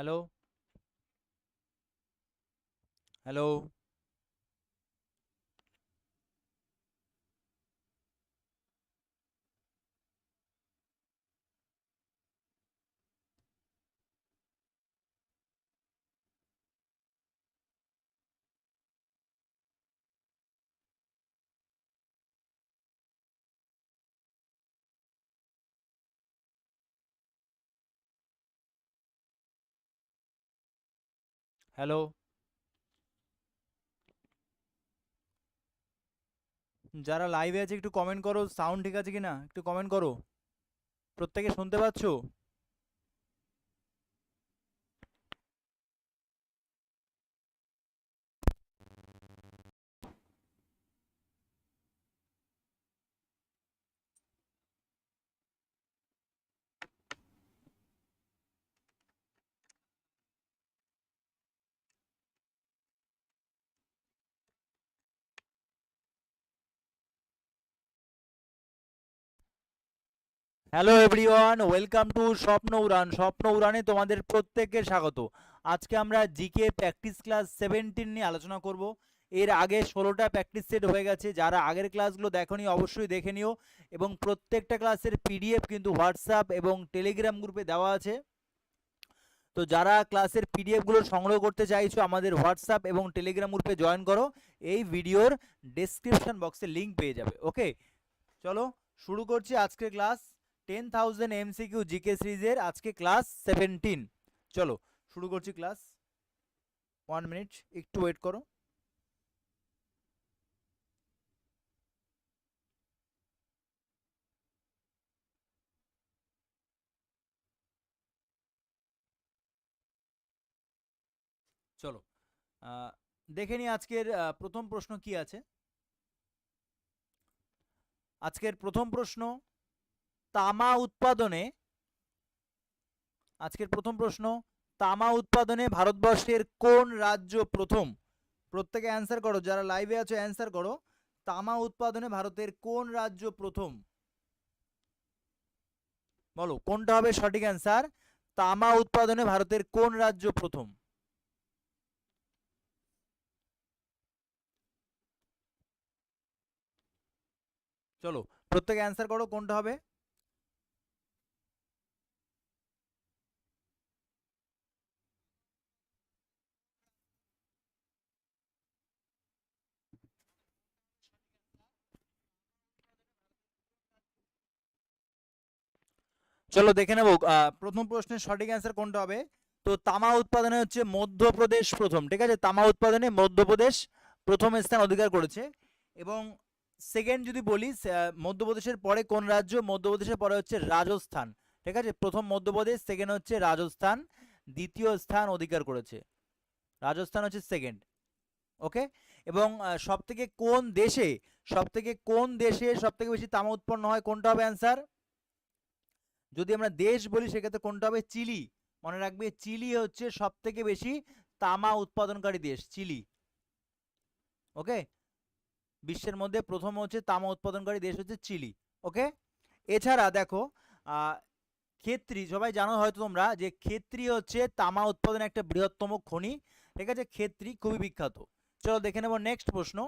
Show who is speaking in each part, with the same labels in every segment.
Speaker 1: hello hello hello? যারা লাইভে আছে একটু কমেন্ট করো সাউন্ড ঠিক আছে কিনা? একটু কমেন্ট করো। প্রত্যেকে শুনতে পাচ্ছো? হ্যালো এভরিওয়ান ওয়েলকাম টু স্বপ্ন উড়ান স্বপ্ন উড়ানে তোমাদের প্রত্যেককে স্বাগত। আজকে আমরা জিকে প্র্যাকটিস ক্লাস সেভেন্টিন নিয়ে আলোচনা করব। এর আগে ষোলোটা প্র্যাকটিস সেট হয়ে গেছে। যারা আগের ক্লাসগুলো দেখোনি, অবশ্যই দেখে নিও। এবং প্রত্যেকটা ক্লাসের পিডিএফ কিন্তু হোয়াটসঅ্যাপ এবং টেলিগ্রাম গ্রুপে দেওয়া আছে। তো যারা ক্লাসের পিডিএফগুলো সংগ্রহ করতে চাইছো, আমাদের হোয়াটসঅ্যাপ এবং টেলিগ্রাম গ্রুপে জয়েন করো। এই ভিডিওর ডেসক্রিপশন বক্সে লিংক পেয়ে যাবে। ওকে চলো, শুরু করছি আজকের class ten thousand MCQ GK সিরিজের আজকে ক্লাস সেভেন্টিন চলো, শুরু করছি ক্লাস ওয়ান মিনিট একটু ওয়েট করো। চলো দেখে নি আজকের প্রথম প্রশ্ন কি আছে। আজকের প্রথম প্রশ্ন তামা উৎপাদনে, আজকের প্রথম প্রশ্ন, তামা উৎপাদনে ভারতবর্ষের কোন রাজ্য প্রথম? প্রত্যেকে অ্যান্সার করো, যারা লাইভে আছো অ্যান্সার করো। তামা উৎপাদনে ভারতের কোন রাজ্য প্রথম? বলো, কোনটা হবে সঠিক অ্যান্সার তামা উৎপাদনে ভারতের কোন রাজ্য প্রথম? চলো, প্রত্যেকে অ্যান্সার করো, কোনটা হবে? চলো দেখে নেব প্রথম প্রশ্নের সঠিক অ্যান্সার কোনটা হবে? তো তামা উৎপাদনে হচ্ছে মধ্যপ্রদেশ প্রথম, ঠিক আছে? তামা উৎপাদনে মধ্যপ্রদেশ প্রথম স্থান অধিকার করেছে। এবং সেকেন্ড যদি বলি মধ্যপ্রদেশের পরে কোন রাজ্য? মধ্যপ্রদেশের পরে হচ্ছে রাজস্থান, ঠিক আছে? প্রথম মধ্যপ্রদেশ সেকেন্ড হচ্ছে রাজস্থান, দ্বিতীয় স্থান অধিকার করেছে। রাজস্থান হচ্ছে সেকেন্ড ওকে এবং সব থেকে কোন দেশে সব থেকে কোন দেশে সব থেকে বেশি তামা উৎপন্ন হয়? কোনটা হবে অ্যান্সার যদি আমরা দেশ বলি, সেক্ষেত্রে কোনটা হবে? চিলি। মনে রাখবে, চিলি হচ্ছে সব থেকে বেশি তামা উৎপাদনকারী দেশ, চিলি। ওকে? বিশ্বের মধ্যে প্রথম হচ্ছে তামা উৎপাদনকারী দেশ হচ্ছে চিলি, ওকে? এছাড়া দেখো ক্ষেত্রী, সবাই জানো হয়তো তোমরা যে ক্ষেত্রী হচ্ছে তামা উৎপাদনের একটা বৃহত্তম খনি, ঠিক আছে? ক্ষেত্রী খুবই বিখ্যাত। চলো দেখে নেব নেক্সট প্রশ্ন।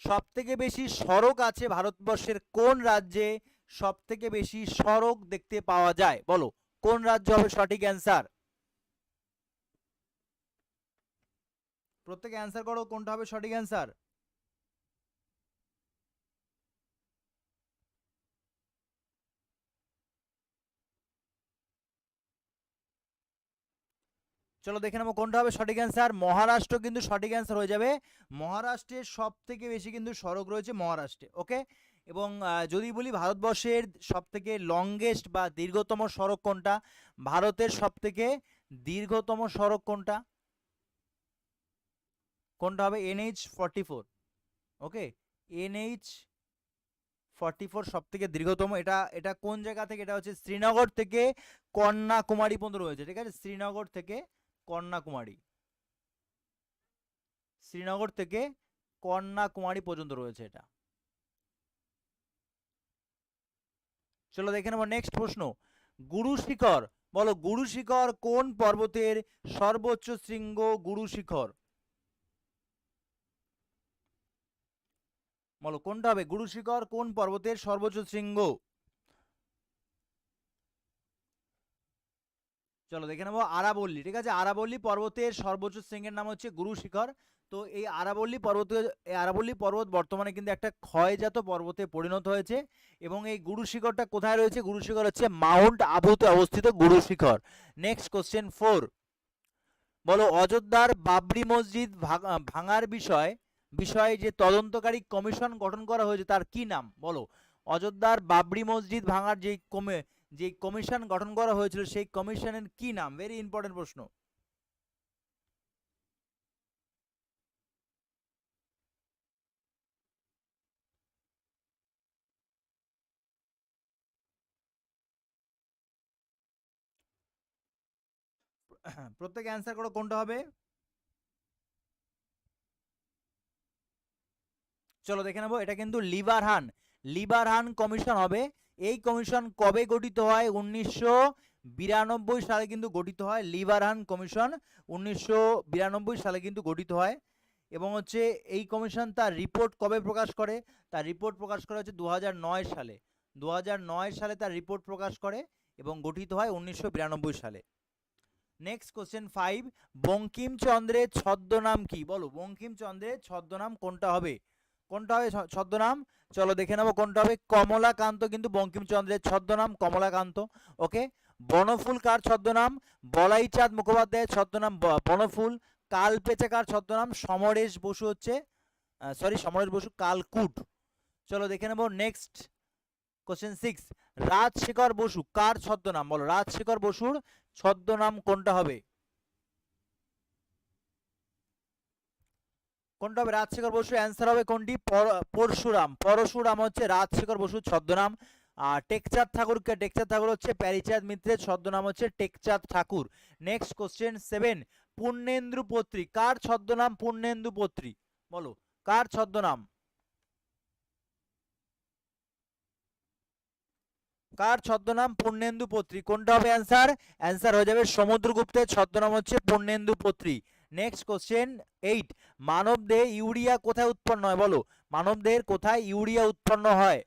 Speaker 1: সব থেকে বেশি সড়ক আছে ভারতবর্ষের কোন রাজ্যে? সব থেকে বেশি সড়ক দেখতে পাওয়া যায়? বলো, কোন রাজ্য হবে সঠিক অ্যান্সার? প্রত্যেকে অ্যান্সার করো, কোনটা হবে সঠিক অ্যান্সার? চলো দেখে নেব কোনটা হবে সঠিক অ্যান্সার। মহারাষ্ট্র কিন্তু সঠিক অ্যান্সার হয়ে যাবে। মহারাষ্ট্রের সব থেকে বেশি কিন্তু সড়ক রয়েছে মহারাষ্ট্রে, ওকে? এবং যদি বলি ভারতবর্ষের সব থেকে লংগেস্ট বা দীর্ঘতম সড়ক কোনটা? ভারতের সব থেকে দীর্ঘতম সড়ক কোনটা? কোনটা হবে? NH forty four okay NH forty four সব থেকে দীর্ঘতম, এটা এটা কোন জায়গা থেকে? এটা হচ্ছে শ্রীনগর থেকে কন্যাকুমারী পর্যন্ত রয়েছে, ঠিক আছে? শ্রীনগর থেকে কন্যাকুমারী। শ্রীনগর থেকে কন্যাকুমারী পর্যন্ত রয়েছে এটা। চলো দেখে নেব নেক্সট প্রশ্ন। গুরু শিখর, বলো গুরু শিখর কোন পর্বতের সর্বোচ্চ শৃঙ্গ গুরু শিখর? বলো কোনটা হবে? গুরু শিখর কোন পর্বতের সর্বোচ্চ শৃঙ্গ? চলো দেখে নেব আরাবল্লী, ঠিক আছে? আরাবল্লী পর্বতের সর্বোচ্চ শৃঙ্গের নাম হচ্ছে গুরু শিখর। তো এই আরাবল্লী পর্বত, এই আরাবল্লী পর্বত বর্তমানে কিন্তু একটা ক্ষয়জাত পর্বতে পরিণত হয়েছে এবং এই গুরু শিখরটা কোথায় রয়েছে? গুরু শিখর হচ্ছে মাউন্ট আবুতে অবস্থিত গুরু শিখর। নেক্সট কোশ্চেন ফোর বলো, অযোধ্যার বাবরি মসজিদ ভাঙ- ভাঙার বিষয়, বিষয়ে যে তদন্তকারী কমিশন গঠন করা হয়েছে তার কি নাম? বলো, অযোধ্যার বাবরি মসজিদ ভাঙার যে কমে যে কমিশন গঠন করা হয়েছিল, সেই কমিশনের কি নাম? ভেরি ইম্পর্টেন্ট প্রশ্ন। প্রত্যেকে অ্যান্সার করো, কোনটা হবে? চলো দেখে নেব, এটা কিন্তু লিভারহান। লিভারহান কমিশন হবে। এই কমিশন কবে গঠিত হয়? উনিশশো বিরানব্বই সালে কিন্তু গঠিত হয়। লিভারহান কমিশন উনিশশো বিরানব্বই সালে কিন্তু গঠিত হয়। এবং হচ্ছে এই কমিশন তার রিপোর্ট কবে প্রকাশ করে? তার রিপোর্ট প্রকাশ করে হচ্ছে দু হাজার নয় সালে। দু হাজার নয় সালে তার রিপোর্ট প্রকাশ করে এবং গঠিত হয় উনিশশো বিরানব্বই সালে। নেক্সট কোশ্চেন ফাইভ বঙ্কিমচন্দ্রের ছদ্মনাম কি? বলো, বঙ্কিমচন্দ্রের ছদ্মনাম কোনটা হবে? কোনটা হবে? ছদ্মনাম? চলো দেখে নেব কোনটা হবে। কমলাকান্ত কিন্তু বঙ্কিমচন্দ্রের ছদ্মনাম, কমলাকান্ত, ওকে? বনফুল কার ছদ্মনাম? বলাইচাঁদ মুখোপাধ্যায়ের ছদ্মনাম বনফুল। কাল পেচাকার ছদ্মনাম? সমরেশ বসু হচ্ছে সরি সমরেশ বসু, কালকুট। চলো দেখে নেব next question six Rajshekhar Basu, কার ছদ্মনাম? বলো, রাজশেখর বসুর ছদ্মনাম কোনটা হবে? কোনটা হবে? রাজশেখর বসু অ্যান্সার হবে কোনটি? পর- পরশুরাম। পরশুরাম হচ্ছে রাজশেখর বসুর ছদ্মনাম। আর টেকচাঁদ ঠাকুরকে টেকচাঁদ ঠাকুর হচ্ছে প্যারিচাঁদ মিত্রের ছদ্মনাম হচ্ছে Tekchand Thakur. Next question seven Purnendu Patri. কার ছদ্মনাম পূর্ণেন্দু পত্রী? বলো, কার ছদ্মনাম? কার ছদ্মনাম পূর্ণেন্দু পত্রী? কোনটা হবে অ্যান্সার অ্যান্সার হয়ে যাবে সমুদ্রগুপ্তের ছদ্মনাম হচ্ছে Purnendu Patri. Next question eight মানবদেহে ইউরিয়া কোথায় উৎপন্ন হয়? বলো। মানবদেহের কোথায় ইউরিয়া উৎপন্ন হয়?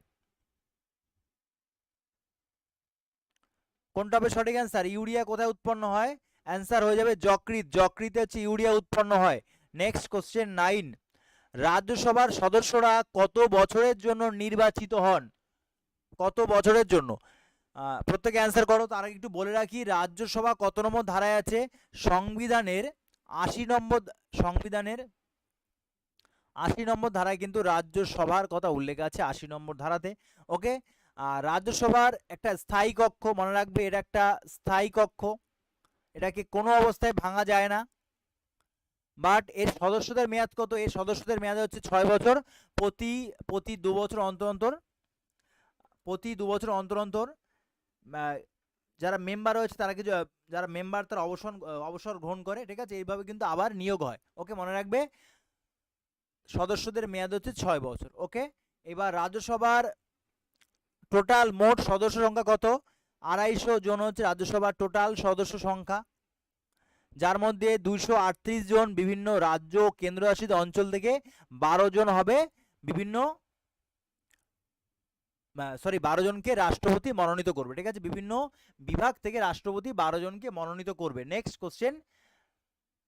Speaker 1: কোনটা হবে সঠিক অ্যান্সার ইউরিয়া কোথায় উৎপন্ন হয়? অ্যান্সার হয়ে যাবে যকৃত যকৃতে হচ্ছে ইউরিয়া উৎপন্ন হয়। নেক্সট কোশ্চেন নাইন রাজ্যসভার সদস্যরা কত বছরের জন্য নির্বাচিত হন? কত বছরের জন্য? প্রত্যেকে অ্যান্সার করো। তার আগে একটু বলে রাখি, রাজ্যসভা কত নম্বর ধারায় আছে? সংবিধানের আশি নম্বর সংবিধানের আশি নম্বর ধারায় কিন্তু রাজ্যসভার কথা উল্লেখ আছে আশি নম্বর ধারাতে। ওকে? আর রাজ্যসভার একটা স্থায়ী কক্ষ, মনে রাখবে এটা একটা স্থায়ী কক্ষ। এটাকে কোনো অবস্থায় ভাঙা যায় না। বাট এর সদস্যদের মেয়াদ কত? এর সদস্যদের মেয়াদ হচ্ছে ছয় বছর প্রতি প্রতি দু বছর অন্তর অন্তর। প্রতি দু বছর অন্তর অন্তর যারা মেম্বার রয়েছে তারা কিছু, যারা মেম্বার তারা অবসর অবসর গ্রহণ করে, ঠিক আছে? এইভাবে কিন্তু আবার নিয়োগ হয়। ওকে, মনে রাখবে? সদস্যদের মেয়াদ হচ্ছে ছয় বছর, ওকে? এবার রাজ্যসভার টোটাল মোট সদস্য সংখ্যা কত? আড়াইশো জন হচ্ছে রাজ্যসভার টোটাল সদস্য সংখ্যা। যার মধ্যে দুইশো আটত্রিশ জন বিভিন্ন রাজ্য কেন্দ্রশাসিত অঞ্চল থেকে বারো জন হবে বিভিন্ন সরি বারো জনকে রাষ্ট্রপতি মনোনীত করবে, ঠিক আছে? বিভিন্ন বিভাগ থেকে রাষ্ট্রপতি বারো জনকে মনোনীত করবে। নেক্সট কোশ্চেন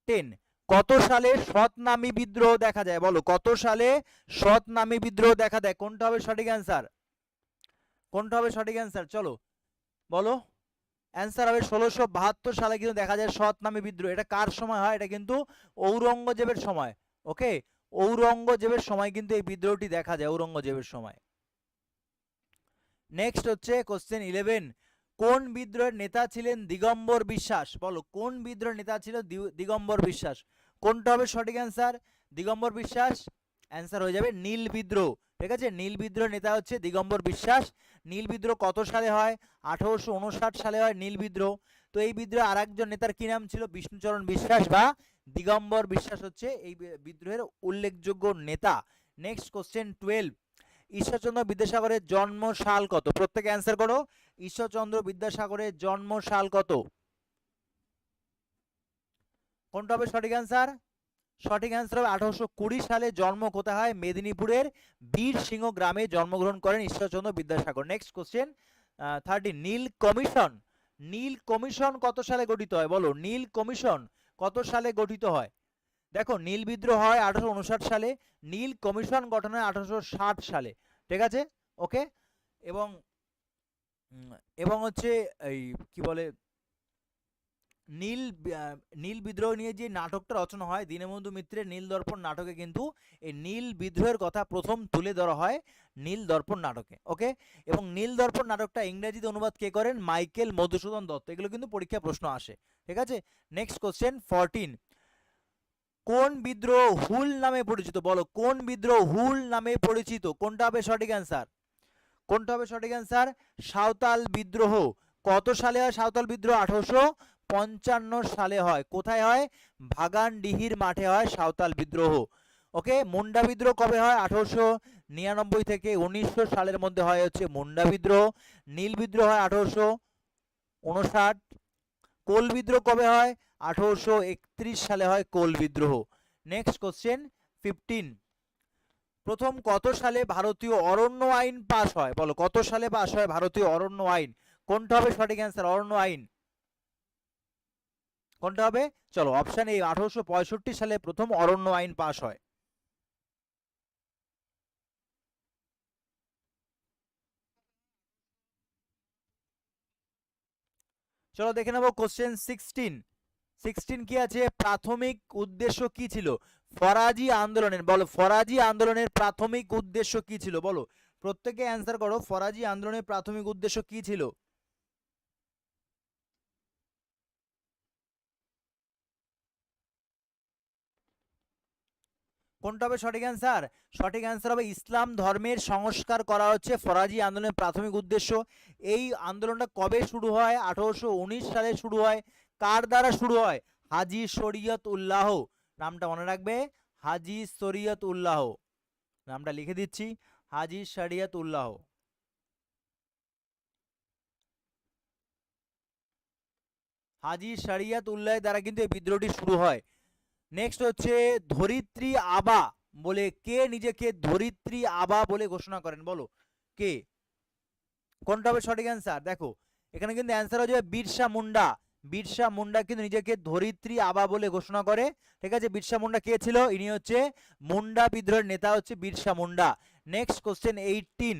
Speaker 1: টেন কত সালে সৎনামী বিদ্রোহ দেখা যায়? বলো, কত সালে সৎনামী বিদ্রোহ দেখা দেয় কোনটা হবে সঠিক অ্যান্সার কোনটা হবে সঠিক অ্যান্সার চলো, বলো। অ্যান্সার হবে ষোলোশো বাহাত্তর সালে কিন্তু দেখা যায় সৎ নামে বিদ্রোহ। এটা কার সময় হয়? এটা কিন্তু ঔরঙ্গজেবের সময় ওকে ঔরঙ্গজেবের সময় কিন্তু এই বিদ্রোহটি দেখা যায়, ঔরঙ্গজেবের সময়। নেক্সট হচ্ছে কোশ্চেন ইলেভেন কোন বিদ্রোহের নেতা ছিলেন দিগম্বর বিশ্বাস? বলো, কোন বিদ্রোহের নেতা ছিল দিগম্বর বিশ্বাস? কোনটা হবে সঠিক অ্যান্সার দিগম্বর বিশ্বাস? অ্যান্সার হয়ে যাবে নীল বিদ্রোহ। ঠিক আছে? নীল বিদ্রোহ নেতা হচ্ছে দিগম্বর বিশ্বাস। নীল বিদ্রোহ কত সালে হয়? আঠারোশো উনষাট সালে হয় নীল বিদ্রোহ। তো এই বিদ্রোহে আর একজন নেতার কি নাম ছিল? বিষ্ণুচরণ বিশ্বাস বা দিগম্বর বিশ্বাস হচ্ছে এই বিদ্রোহের উল্লেখযোগ্য নেতা। নেক্সট কোশ্চেন টুয়েলভ ঈশ্বরচন্দ্র বিদ্যাসাগরের জন্ম সাল কত? প্রত্যেকে অ্যান্সার করো। ঈশ্বরচন্দ্র বিদ্যাসাগরের জন্ম সাল কত? কোনটা হবে সঠিক অ্যান্সার সঠিক অ্যান্সার হবে আঠারোশো কুড়ি সালে জন্ম কোথায় হয়? মেদিনীপুরের বীর সিংহ গ্রামে জন্মগ্রহণ করেন Ishwarchandra Vidyasagar. Next question thirty নীল কমিশন। নীল কমিশন কত সালে গঠিত হয়? বলো, নীল কমিশন কত সালে গঠিত হয়? দেখো, নীল বিদ্রোহ হয় আঠারোশো উনষাট সালে, নীল কমিশন গঠন হয় আঠারোশো ষাট সালে, ঠিক আছে? ওকে? এবং এবং হচ্ছে এই, কি বলে, নীল নীল বিদ্রোহ নিয়ে যে নাটকটা রচনা হয়, দীনবন্ধু মিত্রের নীল দর্পণ নাটকে কিন্তু এই নীল বিদ্রোহের কথা প্রথম তুলে ধরা হয় নীল দর্পণ নাটকে, ওকে? এবং নীল দর্পণ নাটকটা ইংরেজিতে অনুবাদ কে করেন? মাইকেল মধুসূদন দত্ত। এগুলো কিন্তু পরীক্ষা প্রশ্ন আসে, ঠিক আছে? নেক্সট কোশ্চেন ফরটিন কোন বিদ্রোহ হুল নামে পরিচিত? বলো, কোন বিদ্রোহ হুল নামে পরিচিত? কোনটা হবে সঠিক অ্যান্সার কোনটা হবে সঠিক অ্যান্সার সাঁওতাল বিদ্রোহ। কত সালে হয় সাঁওতাল বিদ্রোহ? আঠারোশো পঞ্চান্ন সালে হয়। কোথায় হয়? ভাগানডিহির মাঠে হয় সাঁওতাল বিদ্রোহ। ওকে, মুন্ডা বিদ্রোহ কবে হয়? আঠারোশো নিরানব্বই থেকে উনিশশো সালের মধ্যে হয় হচ্ছে মুন্ডা বিদ্রোহ। নীল বিদ্রোহ হয় আঠারোশো উনষাট। কোল বিদ্রোহ কবে হয়? আঠারোশো সালে হয় কোল বিদ্রোহ। নেক্সট কোশ্চেন ফিফটিন প্রথম কত সালে ভারতীয় অরণ্য আইন পাস হয়? বলো, কত সালে পাস হয় ভারতীয় অরণ্য আইন? কোনটা হবে সঠিক অ্যান্সার অরণ্য আইন। কোনটা হবে? চলো অপশন এ আঠারোশো সালে প্রথম অরণ্য আইন পাস হয়। চলো দেখে নেব কোশ্চেন সিক্সটিন সিক্সটিন কি আছে? প্রাথমিক উদ্দেশ্য কি ছিল? ফরাজি আন্দোলনের, বলো ফরাজি আন্দোলনের প্রাথমিক উদ্দেশ্য কি ছিল? বলো। প্রত্যেকে অ্যান্সার করো, ফরাজি আন্দোলনের প্রাথমিক উদ্দেশ্য কি ছিল? কোনটা হবে সঠিক অ্যান্সার? সঠিক অ্যান্সার হবে ইসলাম ধর্মের সংস্কার করা হচ্ছে ফরাজি আন্দোলনের প্রাথমিক উদ্দেশ্য। এই আন্দোলনটা কবে শুরু হয়? আঠারোশো উনিশ সালে শুরু হয়। কার দ্বারা শুরু হয়? হাজি শরীয়ত উল্লাহ নামটা মনে রাখবে? হাজি শরীয়ত উল্লাহ নামটা লিখে দিচ্ছি। হাজি শরিয়ত উল্লাহ হাজি শরিয়ত উল্লাহ দ্বারা কিন্তু এই বিদ্রোহটি শুরু হয়। নেক্সট হচ্ছে ধরিত্রী আবা বলে কে নিজেকে ধরিত্রী আবা বলে ঘোষণা করেন? বলো। কে? কোনটা হবে সঠিক অ্যান্সার দেখো, এখানে কিন্তু অ্যান্সার হয়ে যাবে বিরসা মুন্ডা। বিরসা মুন্ডা কিন্তু নিজেকে ধরিত্রী আবা বলে ঘোষণা করে। ঠিক আছে? বিরসা মুন্ডা কে ছিল? ইনি হচ্ছে মুন্ডা বিদ্রোহের নেতা হচ্ছে Birsa Munda. Next question eighteen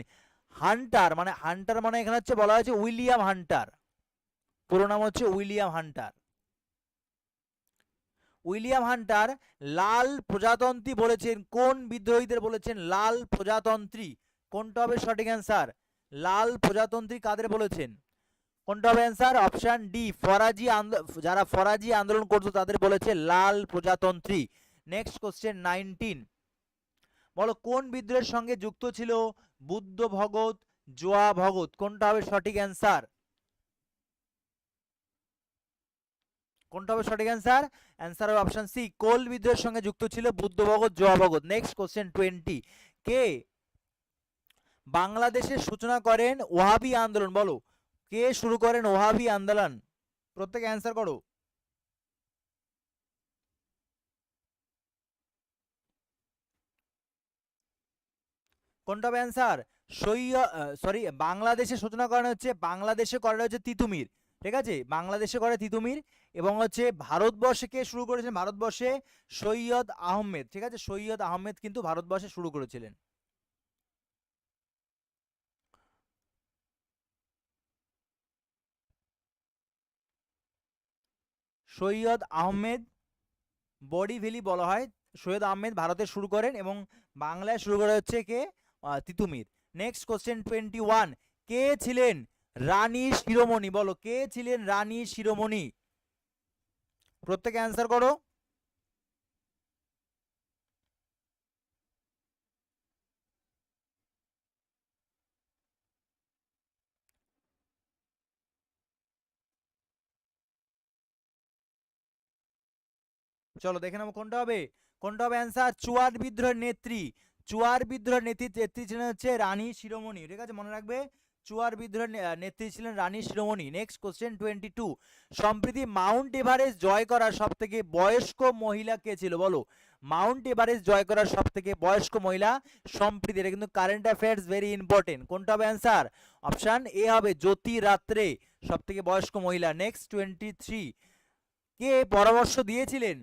Speaker 1: Hunter মানে হান্টার মানে এখানে হচ্ছে বলা হয়েছে উইলিয়াম হান্টার। পুরো নাম হচ্ছে উইলিয়াম হান্টার। উইলিয়াম হান্টার লাল প্রজাতন্ত্রী বলেছেন, কোন বিদ্রোহীদের বলেছেন লাল প্রজাতন্ত্রী? কোনটা হবে সঠিক অ্যান্সার? লাল প্রজাতন্ত্রী কাদের বলেছেন? কোনটা হবে অ্যান্সার? অপশান ডি, ফরাজি যারা ফরাজি আন্দোলন করতো তাদের বলেছে লাল প্রজাতন্ত্রী। Next question nineteen. বলো, কোন বিদ্রোহের সঙ্গে যুক্ত ছিল বুদ্ধ ভগত, জোয়া ভগত? কোনটা হবে সঠিক অ্যান্সার? কোনটা হবে সঠিক অ্যান্সার অ্যান্সার হবে অপশন সি কোল বিদ্রোহের সঙ্গে যুক্ত ছিল Budhu Bhagat, Joa next question twenty কে বাংলাদেশের সূচনা করেন ওহাবি আন্দোলন? বলো। কে শুরু করেন ওহাবি আন্দোলন? প্রত্যেকে অ্যান্সার করো। কোনটা হবে অ্যান্সার সৈয় সরি বাংলাদেশে সূচনা করানো হচ্ছে, বাংলাদেশে করা হচ্ছে তিতুমির। ঠিক আছে? বাংলাদেশে করে তিতুমির। এবং হচ্ছে ভারতবর্ষে কে শুরু করেছেন ভারতবর্ষে সৈয়দ আহমেদ। ঠিক আছে? সৈয়দ আহমেদ কিন্তু ভারতবর্ষে শুরু করেছিলেন। সৈয়দ আহমেদ বডিভেলি বলা হয়। সৈয়দ আহমেদ ভারতে শুরু করেন এবং বাংলায় শুরু করা হচ্ছে কে? Titumir. Next question twenty one কে ছিলেন রানী শিরোমণি? বলো, কে ছিলেন রানী শিরোমণি? প্রত্যেকে অ্যান্সার করো। চলো দেখে নেব কোনটা হবে। কোনটা হবে অ্যান্সার চুয়ার বিদ্রোহের নেত্রী। চুয়ার বিদ্রোহের নেত্রী নেত্রী ছিলেন হচ্ছে রানী শিরোমণি। ঠিক আছে, মনে রাখবে? চুয়ার বিদ্রোহের নেত্রী ছিলেন Rani Shiromani. Next question twenty two সম্প্রতি মাউন্ট এভারেস্ট জয় করার সব থেকে বয়স্ক মহিলা কে ছিল? বলো। মাউন্ট এভারেস্ট জয় করার সব থেকে বয়স্ক মহিলা সম্প্রীতি, এটা কিন্তু কারেন্ট অ্যাফেয়ার্স ভেরি ইম্পর্টেন্ট কোনটা হবে অ্যান্সার অপশান এ হবে জ্যোতি রাত্রে সব থেকে বয়স্ক মহিলা। নেক্সট টোয়েন্টি থ্রি কে পরামর্শ দিয়েছিলেন?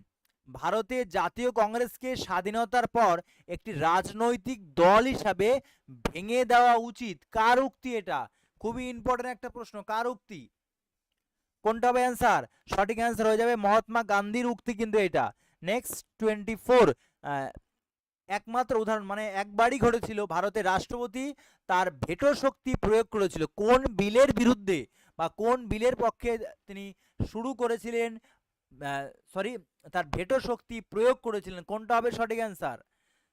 Speaker 1: ভারতে জাতীয় কংগ্রেসকে স্বাধীনতার পর একটি রাজনৈতিক দল হিসাবে ভেঙে দেওয়া উচিত। কার উক্তি এটা? খুবই ইম্পর্টেন্ট একটা প্রশ্ন, কার উক্তি? কোনটা হবে অ্যান্সার সঠিক অ্যান্সার হয়ে যাবে মহাত্মা গান্ধীর উক্তি কিন্তু এটা। নেক্সট টোয়েন্টি ফোর একমাত্র উদাহরণ মানে একবারই ঘটেছিল, ভারতের রাষ্ট্রপতি তার ভেটো শক্তি প্রয়োগ করেছিল। কোন বিলের বিরুদ্ধে বা কোন বিলের পক্ষে তিনি শুরু করেছিলেন সরি তার ভেটো শক্তি প্রয়োগ করেছিলেন। কোনটা হবে? সঠিক অ্যান্সার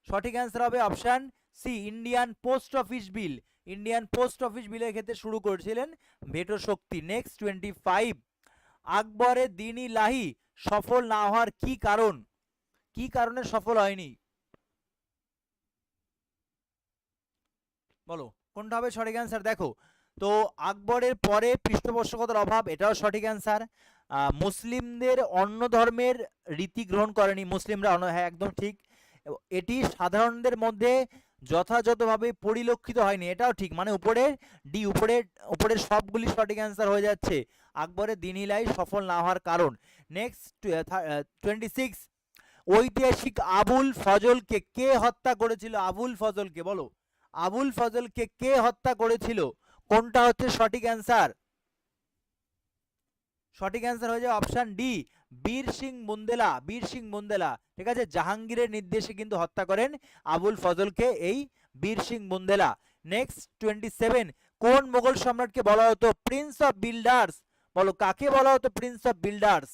Speaker 1: সঠিক অ্যান্সার হবে option C Indian Post Office bill Indian Post Office বিলের ক্ষেত্রে শুরু করেছিলেন ভেটো শক্তি। নেক্সট টোয়েন্টি ফাইভ আকবরের দিনী লাহি, সফল না হওয়ার কি কারণ? কি কারণে সফল হয়নি? বলো, কোনটা হবে? সঠিক অ্যান্সার দেখো। তো আকবরের পরে পৃষ্ঠপোষকতার অভাব, এটাও সঠিক অ্যান্সার মুসলিমদের অন্য ধর্মের রীতি গ্রহণ করেনি। মুসলিমরা অন্য- হ্যাঁ একদম ঠিক। এটি সাধারণদের মধ্যে যথাযথভাবে পরিলক্ষিত হয়নি। এটাও ঠিক। মানে উপরের ডি, উপরের উপরের সবগুলি সঠিক অ্যান্সার হয়ে যাচ্ছে। আকবরের দিনিলাই সফল না হওয়ার কারণ। নেক্সট টোয়েন্টি সিক্স ঐতিহাসিক আবুল ফজলকে কে হত্যা করেছিল? আবুল ফজলকে বলো। আবুল ফজলকে কে হত্যা করেছিল? কোনটা হচ্ছে সঠিক অ্যান্সার সঠিক অ্যান্সার হয়ে যায় অপশান ডি বীর সিং বুন্দেলা বীর সিং বুন্দেলা ঠিক আছে? জাহাঙ্গীরের নির্দেশে কিন্তু হত্যা করেন আবুল ফজলকে এই Bir Singh Bundela next twenty seven কোন মোগল সম্রাটকে বলা হতো প্রিন্স অফ বিল্ডার্স বলো, কাকে বলা হতো প্রিন্স অফ বিল্ডার্স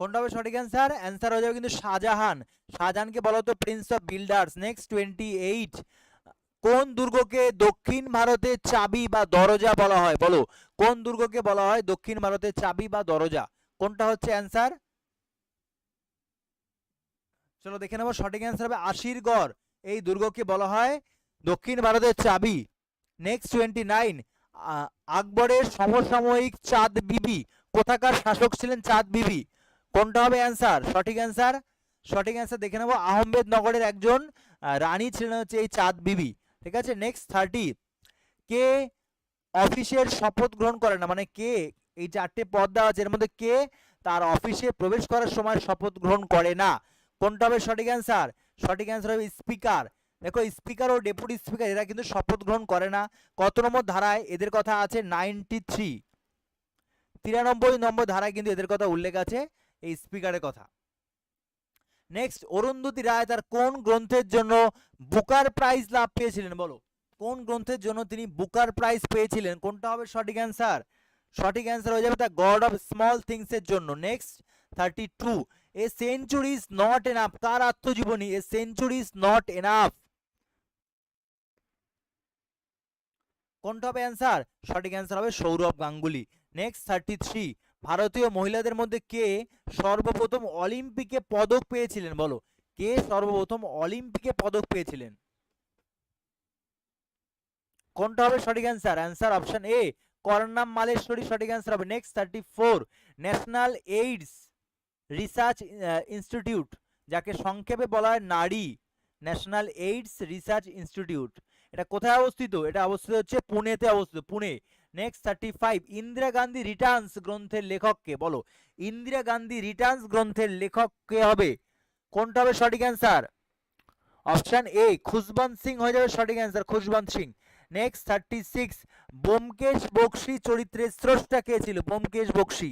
Speaker 1: কোনটা হবে সঠিক অ্যান্সার অ্যান্সার হয়ে যাবে কিন্তু শাহজাহান। শাহজাহানকে বলা হতো prince of builders next twenty eight কোন দুর্গকে দক্ষিণ ভারতের চাবি বা দরজা বলা হয়? বলো। কোন দুর্গকে বলা হয় দক্ষিণ ভারতের চাবি বা দরজা? কোনটা হচ্ছে অ্যান্সার চলো দেখে নেব, সঠিক অ্যান্সার হবে আশিরগড়। এই দুর্গকে বলা হয় দক্ষিণ ভারতের চাবি। নেক্সট টোয়েন্টি নাইন আকবরের সমসাময়িক চাঁদ বিবি। কোথাকার শাসক ছিলেন চাঁদ বিবি? কোনটা হবে অ্যান্সার সঠিক অ্যান্সার সঠিক অ্যান্সার দেখে নেব। আহমেদ নগরের একজন রানী ছিলেন হচ্ছে এই চাঁদ বিবি। ঠিক আছে? নেক্সট থার্টি কে অফিসের শপথ গ্রহণ করে না? মানে কে? এই চারটে পদ দেওয়া আছে। এর মধ্যে কে তার অফিসে প্রবেশ করার সময় শপথ গ্রহণ করে না? কোনটা হবে সঠিক অ্যান্সার সঠিক অ্যান্সার হবে স্পিকার দেখো স্পিকার ও ডেপুটি স্পিকার এরা কিন্তু শপথ গ্রহণ করে না। কত নম্বর ধারায়? এদের কথা আছে নাইনটি থ্রি তিরানব্বই নম্বর ধারায় কিন্তু এদের কথা উল্লেখ আছে। এই স্পিকারের কথা। নেক্সট অরুন্ধতী রায় তার কোন গ্রন্থের জন্য বুকার প্রাইজ লাভ পেয়েছিলেন বলো? কোন গ্রন্থের জন্য তিনি বুকার প্রাইজ পেয়েছিলেন? কোনটা হবে সঠিক অ্যান্সার সঠিক অ্যান্সার হয়ে যাবে the god of small things এর জন্য। Next thirty two a century is not enough কার আত্মজীবনী? A century is not enough কোনটা হবে অ্যান্সার সঠিক অ্যান্সার হবে Sourav Ganguly. Next thirty three ভারতীয় মহিলাদের মধ্যে কে সর্বপ্রথম অলিম্পিকে পদক পেয়েছিলেন, বলো? কে সর্বপ্রথম অলিম্পিকে পদক পেয়েছিলেন? কোনটা হবে সঠিক answer answer option A Karnam Malleswari, সঠিক অ্যান্সার হবে next thirty four National AIDS Research Institute যাকে সংক্ষেপে বলা হয় নারী ন্যাশনাল এইডস রিসার্চ ইনস্টিটিউট এটা কোথায় অবস্থিত? এটা অবস্থিত হচ্ছে পুনেতে অবস্থিত, Pune. Next thirty five Indira Gandhi returns গ্রন্থের লেখককে, বলো। ইন্দিরা গান্ধী রিটার্নস গ্রন্থের লেখক কে হবে। কোনটা হবে সঠিক answer option A Khushwant Singh হয়ে যাবে সঠিক answer Khushwant Singh. Next thirty six Byomkesh Bakshi চরিত্রের স্রষ্টা কে ছিল? বোমকেশ বক্সি।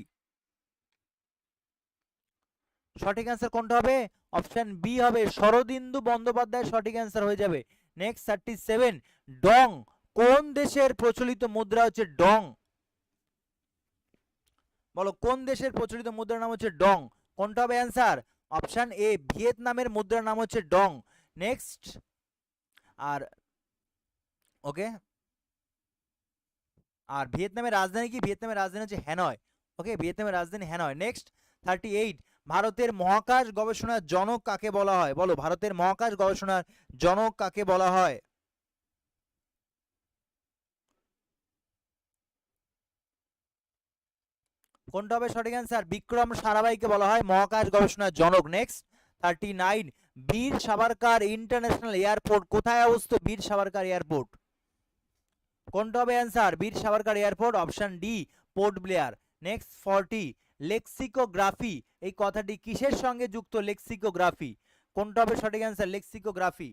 Speaker 1: সঠিক অ্যান্সার কোনটা হবে? অপশান বি হবে, শরদিন্দু বন্দ্যোপাধ্যায় সঠিক অ্যান্সার হয়ে যাবে। নেক্সট থার্টি সেভেন ডং কোন দেশের প্রচলিত মুদ্রা হচ্ছে ডং? বলো, কোন দেশের প্রচলিত মুদ্রার নাম হচ্ছে ডং? কোনটা হবে অ্যান্সার? অপশান এ, ভিয়েতনামের মুদ্রার নাম হচ্ছে ডং। নেক্সট। আর, ওকে? আর ভিয়েতনামের রাজধানী কি? ভিয়েতনামের রাজধানী হচ্ছে হ্যানয়। ওকে? ভিয়েতনামের রাজধানী হ্যানয়। নেক্সট। Thirty eight. ভারতের মহাকাশ গবেষণার জনক কাকে বলা হয়? বলো, ভারতের মহাকাশ গবেষণার জনক কাকে বলা হয়? কোনটা হবে সঠিক অ্যান্সার বিক্রম সারাভাইকে বলা হয় মহাকাশ গবেষণার জনক। নেক্সট থার্টি নাইন বীর সাভারকার ইন্টারন্যাশনাল এয়ারপোর্ট কোথায় অবস্থিত? বীর সাভারকার এয়ারপোর্ট কোনটা হবে answer Veer Savarkar airport option D Port Blair next forty lexicography এই কথাটি কিসের সঙ্গে যুক্ত? লেক্সিকোগ্রাফি কোনটা হবে সঠিক অ্যান্সার লেক্সিকোগ্রাফি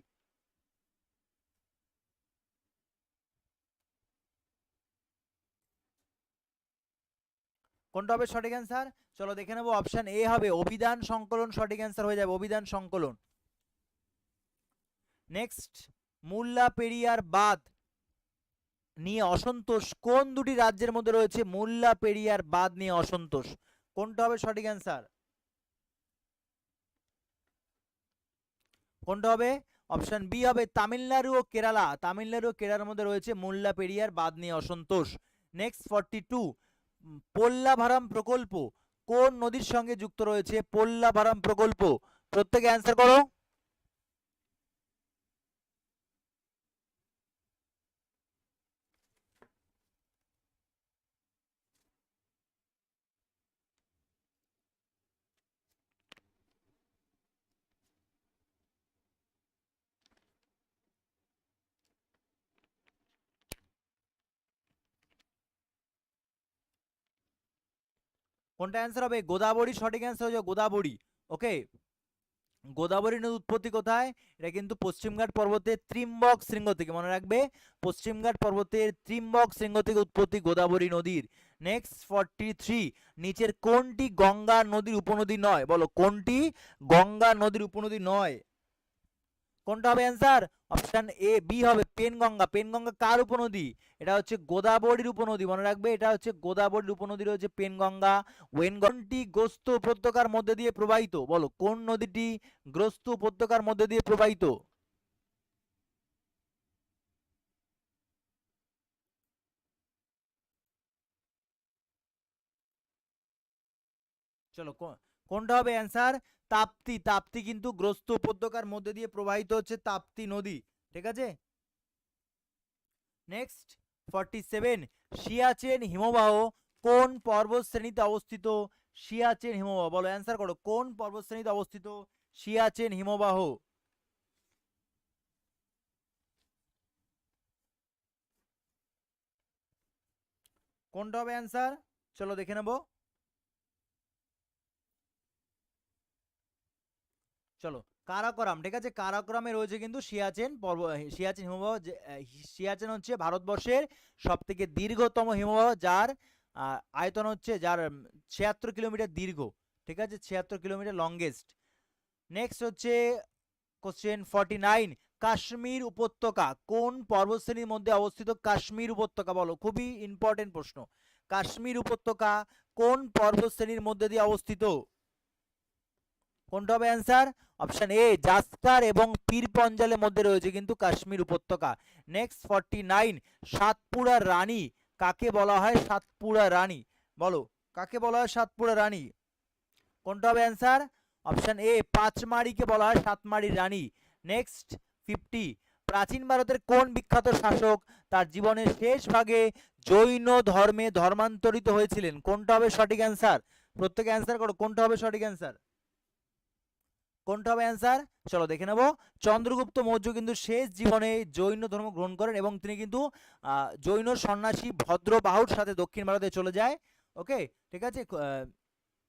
Speaker 1: কোনটা হবে সঠিক অ্যান্সার চলো দেখে নেব অপশান এ হবে অভিধান সংকলন সঠিক অ্যান্সার হয়ে যাবে, অভিধান সংকলন। নেক্সট মুল্লা পেরিয়ার বাদ নিয়ে অসন্তোষ। কোন দুটি রাজ্যের মধ্যে রয়েছে মুল্লা পেরিয়ার বাদ নিয়ে অসন্তোষ? কোনটা হবে সঠিক অ্যান্সার কোনটা হবে? অপশান বি হবে তামিলনাড়ু ও কেরালা। তামিলনাড়ু ও কেরালার মধ্যে রয়েছে মুল্লা পেরিয়ার বাদ নিয়ে অসন্তোষ। নেক্সট ফর্টি টু পোল্লাভারাম প্রকল্প কোন নদীর সঙ্গে যুক্ত রয়েছে? পোল্লাভারাম প্রকল্প। প্রত্যেকে অ্যান্সার করো। কোনটা অ্যান্সার হবে? গোদাবরী, সঠিক অ্যান্সার হচ্ছে গোদাবরী ওকে গোদাবরী নদীর উৎপত্তি কোথায়? এটা কিন্তু পশ্চিমঘাট পর্বতের ত্রিম্বক শৃঙ্গ থেকে মনে রাখবে। পশ্চিমঘাট পর্বতের ত্রিম্বক শৃঙ্গ থেকে উৎপত্তি গোদাবরী নদীর। নেক্সট ফর্টি থ্রি নিচের কোনটি গঙ্গা নদীর উপনদী নয়? বলো, কোনটি গঙ্গা নদীর উপনদী নয়? কোনটা হবে অ্যান্সার অপশন এ বি হবে পেনগঙ্গা পেনগঙ্গা কার উপনদী? এটা হচ্ছে গোদাবরীর উপনদী। মনে রাখবে, এটা হচ্ছে গোদাবরীর উপনদী রয়েছে পেনগঙ্গা ওয়েনগনটি গ্রস্ত উপত্যকার মধ্যে দিয়ে প্রবাহিত। বলো, কোন নদীটি গ্রস্ত উপত্যকার মধ্যে দিয়ে প্রবাহিত? চলো কোনটা হবে অ্যান্সার তাপ্তি তাপ্তি কিন্তু গ্রস্ত উপত্যকার মধ্যে দিয়ে প্রবাহিত হচ্ছে তাপ্তি নদী, ঠিক আছে? নেক্সট ফর্টি সেভেন সিয়াচেন হিমবাহ কোন পর্বত শ্রেণীতে অবস্থিত? সিয়াচেন হিমবাহ, বলো অ্যান্সার করো, কোন পর্বত শ্রেণীতে অবস্থিত? সিয়াচেন হিমবাহ। কোনটা হবে অ্যান্সার চলো দেখে নেব। চলো, কারাকোরাম, ঠিক আছে? কারাকোরামে রয়েছে কিন্তু সিয়াচেন পর্ব সিয়াচেন হিমবাহ সিয়াচেন হচ্ছে ভারতবর্ষের সব থেকে দীর্ঘতম হিমবাহ, যার আয়তন হচ্ছে যার ছিয়াত্তর কিলোমিটার দীর্ঘ, ঠিক আছে? ছিয়াত্তর কিলোমিটার লংগেস্ট নেক্সট হচ্ছে কোশ্চেন ফর্টি নাইন কাশ্মীর উপত্যকা, কোন পর্বতশ্রেণীর মধ্যে অবস্থিত কাশ্মীর উপত্যকা বলো? খুবই ইম্পর্টেন্ট প্রশ্ন। কাশ্মীর উপত্যকা কোন পর্বতশ্রেণীর মধ্যে দিয়ে অবস্থিত? কোনটা হবে অ্যান্সার অপশন এ জাস্কার এবং পীর পঞ্জালের মধ্যে রয়েছে কিন্তু কাশ্মীর উপত্যকা। Next forty nine Satpura Rani. কাকে বলা হয় সাতপুরা রানী? বলো, কাকে বলা হয় সাতপুরা রানী? কোনটা হবে অ্যান্সার অপশন এ পাঁচমারিকে বলা হয় সাতমারির রানী। নেক্সট ফিফটি প্রাচীন ভারতের কোন বিখ্যাত শাসক তার জীবনের শেষ ভাগে জৈন ধর্মে ধর্মান্তরিত হয়েছিলেন? কোনটা হবে সঠিক অ্যান্সার প্রত্যেকে অ্যান্সার করো, কোনটা হবে সঠিক অ্যান্সার কোনটা হবে অ্যান্সার চলো দেখে নেব। চন্দ্রগুপ্ত মৌর্য কিন্তু শেষ জীবনে জৈন ধর্ম গ্রহণ করেন এবং তিনি কিন্তু জৈন সন্ন্যাসী ভদ্রবাহুর সাথে দক্ষিণ ভারতে চলে যায়। ওকে? ঠিক আছে?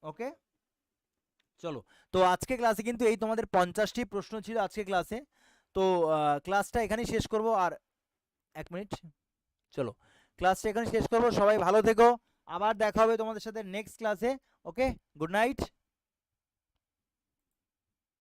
Speaker 1: ওকে? চলো। তো আজকে ক্লাসে কিন্তু এই তোমাদের পঞ্চাশটি প্রশ্ন ছিল আজকে ক্লাসে তো ক্লাসটা এখানেই শেষ করব আর এক মিনিট চলো। ক্লাসটা এখানে শেষ করব। সবাই ভালো থেকো। আবার দেখা হবে তোমাদের সাথে নেক্সট ক্লাসে ওকে? Good night